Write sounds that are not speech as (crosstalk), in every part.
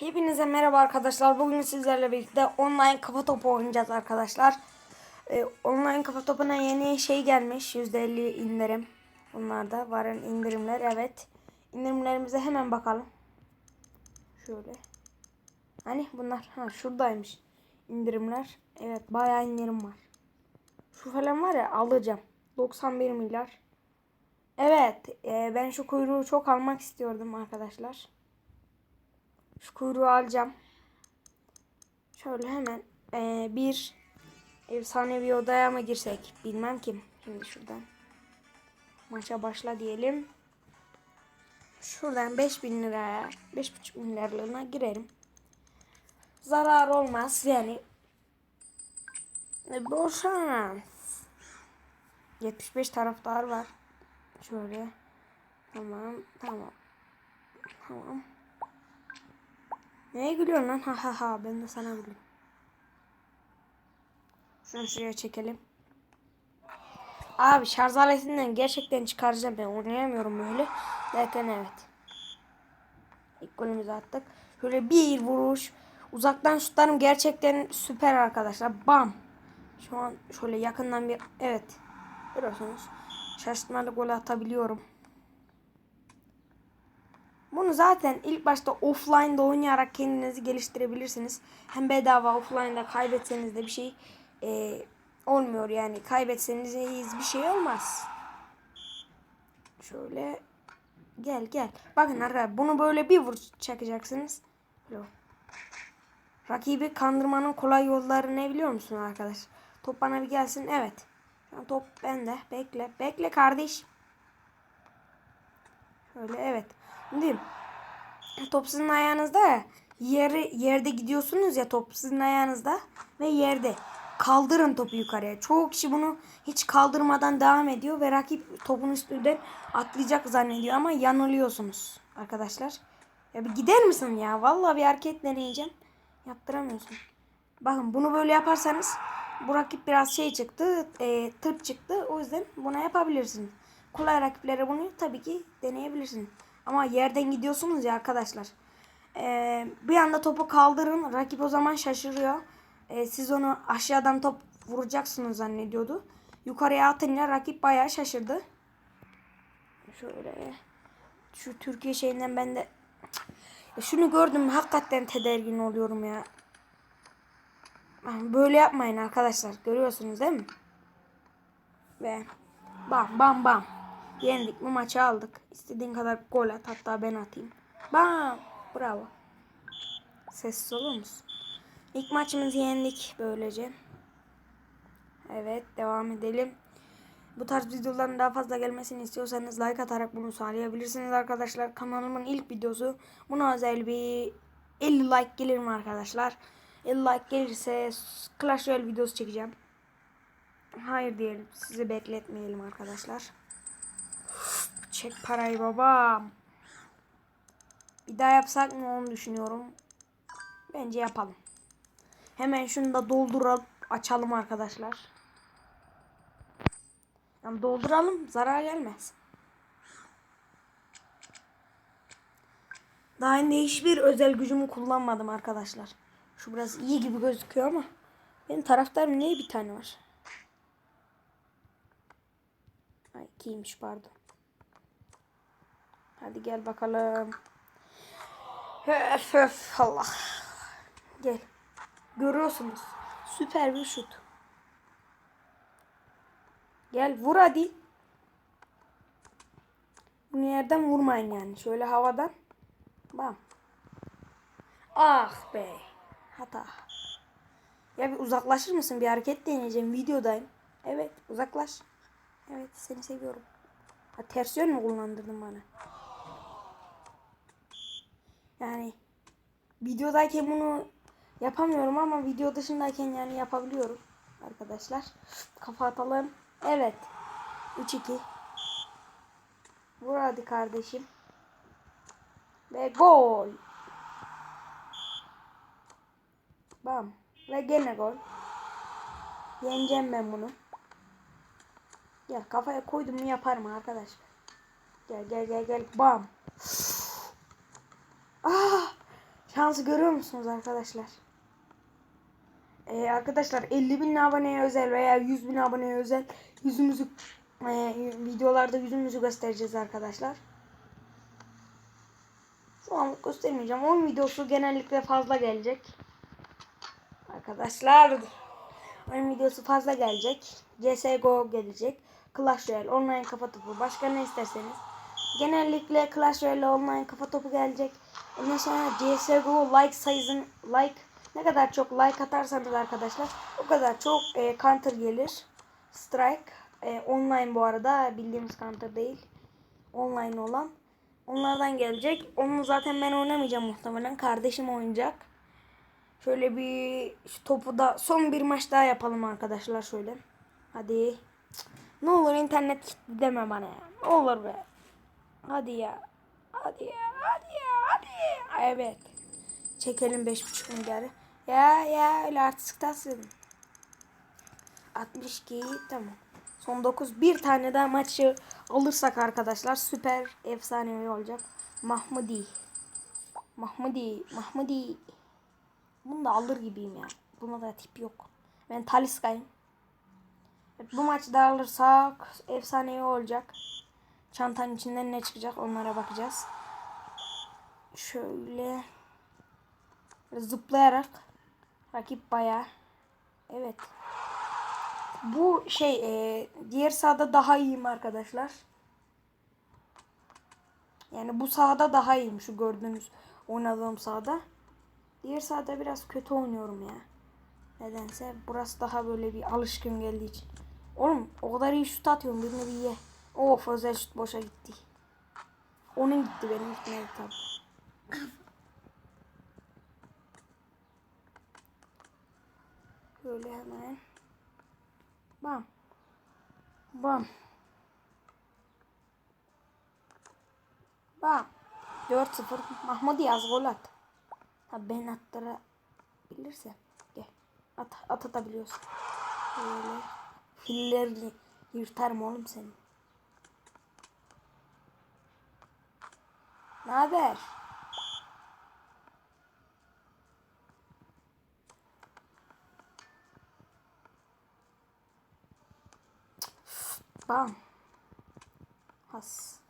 Hepinize merhaba arkadaşlar. Bugün sizlerle birlikte online kafa topu oynayacağız arkadaşlar. Ee, online kafa topuna yeni şey gelmiş. %50 indirim. Bunlar da var indirimler. Evet. İndirimlerimize hemen bakalım. Şöyle. Hani bunlar ha şuradaymış. indirimler. Evet bayağı indirim var. Şu falan var ya alacağım. 91 milyar. Evet e, ben şu kuyruğu çok almak istiyordum arkadaşlar. Şu kuyruğu alacağım. Şöyle hemen e, bir efsanevi odaya mı girsek bilmem kim. Şimdi şuradan maça başla diyelim. Şuradan 5000 liraya 5,5 milyarlığına girerim. Zarar olmaz yani. E, bol şans. 75 taraftar var. Şöyle. Tamam, tamam. Tamam. Neye gülüyorsun lan? Ha ha ha ben de sana gülüyorum. Şunu şuraya çekelim. Abi şarj aletinden gerçekten çıkaracağım ben oynayamıyorum böyle. Zaten evet. İlk golümüzü attık. Şöyle bir vuruş. Uzaktan şutlarım gerçekten süper arkadaşlar. Bam. Şu an şöyle yakından bir evet. Görüyorsunuz. Şaşırtmalı gol atabiliyorum. Bunu zaten ilk başta offline'da oynayarak kendinizi geliştirebilirsiniz. Hem bedava offline'da kaybetseniz de bir şey e, olmuyor yani. Kaybetseniz bir şey olmaz. Şöyle gel gel. Bakın arkadaşlar bunu böyle bir vur çakacaksınız. Rakibi kandırmanın kolay yolları ne biliyor musun arkadaş? Top bana bir gelsin. Evet. Top bende. Bekle. Bekle kardeş. Şöyle evet. Şimdi top sizin ayağınızda ya. Yeri, yerde gidiyorsunuz ya top sizin ayağınızda ve yerde. Kaldırın topu yukarıya. Çoğu kişi bunu hiç kaldırmadan devam ediyor ve rakip topun üstünden atlayacak zannediyor ama yanılıyorsunuz arkadaşlar. Ya bir gider misin ya? Vallahi bir hareket deneyeceğim. Yaptıramıyorsun. Bakın bunu böyle yaparsanız bu rakip biraz şey çıktı, e, tırt çıktı. O yüzden buna yapabilirsiniz. Kolay rakiplere bunu tabii ki deneyebilirsiniz. Ama yerden gidiyorsunuz ya arkadaşlar. E, bir anda topu kaldırın. Rakip o zaman şaşırıyor. E, siz onu aşağıdan top vuracaksınız zannediyordu. Yukarıya atınca rakip bayağı şaşırdı. Şöyle. Şu Türkiye şeyinden ben de ya şunu gördüm hakikaten tedirgin oluyorum ya. Böyle yapmayın arkadaşlar. Görüyorsunuz değil mi? Ve bam bam bam. Yendik bu maçı aldık. İstediğin kadar gol at. Hatta ben atayım. Bam. Bravo. Sessiz olur musun? İlk maçımızı yendik böylece. Evet devam edelim. Bu tarz videoların daha fazla gelmesini istiyorsanız like atarak bunu sağlayabilirsiniz arkadaşlar. Kanalımın ilk videosu. Buna özel bir 50 like gelir mi arkadaşlar? 50 like gelirse Clash Royale videosu çekeceğim. Hayır diyelim. Sizi bekletmeyelim arkadaşlar. Çek parayı baba. Bir daha yapsak mı onu düşünüyorum. Bence yapalım. Hemen şunu da doldurup açalım arkadaşlar. Yani dolduralım zarar gelmez. Daha önce hiçbir özel gücümü kullanmadım arkadaşlar. Şu biraz iyi gibi gözüküyor ama benim taraftarım niye bir tane var? Ay ikiymiş pardon. Hadi gel bakalım. Öf öf Allah. Gel. Görüyorsunuz. Süper bir şut. Gel vur hadi. Bunu yerden vurmayın yani. Şöyle havadan. Bam. Ah be. Hata. Ya bir uzaklaşır mısın? Bir hareket deneyeceğim. Videodayım. Evet uzaklaş. Evet seni seviyorum. Ha ters yön mü kullandırdın bana? Yani videodayken bunu yapamıyorum ama video dışındayken yani yapabiliyorum. Arkadaşlar. Kafa atalım. Evet. 3-2. Vur hadi kardeşim. Ve gol. Bam. Ve gene gol. Yeneceğim ben bunu. Gel kafaya koydum mu yaparım arkadaşlar. Gel gel gel gel. Bam. Ah! Şansı görüyor musunuz arkadaşlar? Ee, arkadaşlar 50 bin aboneye özel veya 100 bin aboneye özel yüzümüzü e, videolarda yüzümüzü göstereceğiz arkadaşlar. Şu an göstermeyeceğim. 10 videosu genellikle fazla gelecek. Arkadaşlar oyun videosu fazla gelecek. CSGO gelecek. Clash Royale, online kafa topu. Başka ne isterseniz. Genellikle Clash Royale online kafa topu gelecek. Ondan sonra CSGO like sayısın like ne kadar çok like atarsanız arkadaşlar o kadar çok e, counter gelir. Strike e, online bu arada bildiğimiz counter değil. Online olan. Onlardan gelecek. Onu zaten ben oynamayacağım muhtemelen. Kardeşim oynayacak. Şöyle bir topu da son bir maç daha yapalım arkadaşlar şöyle. Hadi. Ne olur internet deme bana ya. Ne olur be. Hadi ya. Hadi ya. Hadi. Hadi. Evet. Çekelim 5.5 milyarı. Ya ya öyle artistik tasarım. 62 tamam. Son 9 bir tane daha maçı alırsak arkadaşlar süper efsanevi olacak. Mahmudi. Mahmudi. Mahmudi. Bunu da alır gibiyim ya. Buna da tip yok. Ben Taliska'yım. Evet, bu maçı da alırsak efsanevi olacak. Çantanın içinden ne çıkacak onlara bakacağız. Şöyle zıplayarak rakip bayağı evet. Bu şey e, diğer sahada daha iyiyim arkadaşlar. Yani bu sahada daha iyiyim şu gördüğünüz oynadığım sahada. Diğer sahada biraz kötü oynuyorum ya. Nedense burası daha böyle bir alışkın geldiği için. Oğlum o kadar iyi şut atıyorum birini bir ye. Of özel şut boşa gitti. Onun gitti benim gitmedi tabii. Böyle hemen. Bam. Bam. Bam. 4-0. Mahmut yaz gol at. Ha ben attırabilirsem. Gel. At, at atabiliyorsun. Böyle. Fillerle yırtarım oğlum seni. Ne haber? Bam. Has.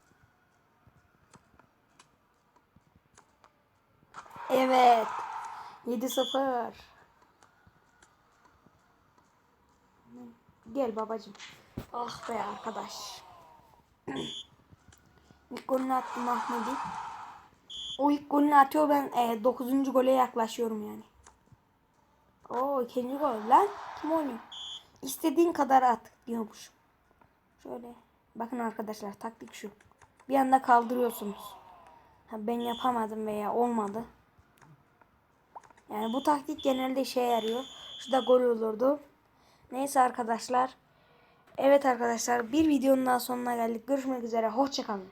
Evet. 7-0. Gel babacım. Ah be arkadaş. (clears throat) ilk golünü attı Mahmudi. O ilk golünü atıyor ben 9. gole yaklaşıyorum yani. Oo ikinci gol lan. Kim oynuyor? İstediğin kadar at diyormuş. Şöyle. Bakın arkadaşlar taktik şu. Bir anda kaldırıyorsunuz. Ha, ben yapamadım veya olmadı. Yani bu taktik genelde işe yarıyor. Şurada gol olurdu. Neyse arkadaşlar. Evet arkadaşlar bir videonun daha sonuna geldik. Görüşmek üzere. Hoşçakalın.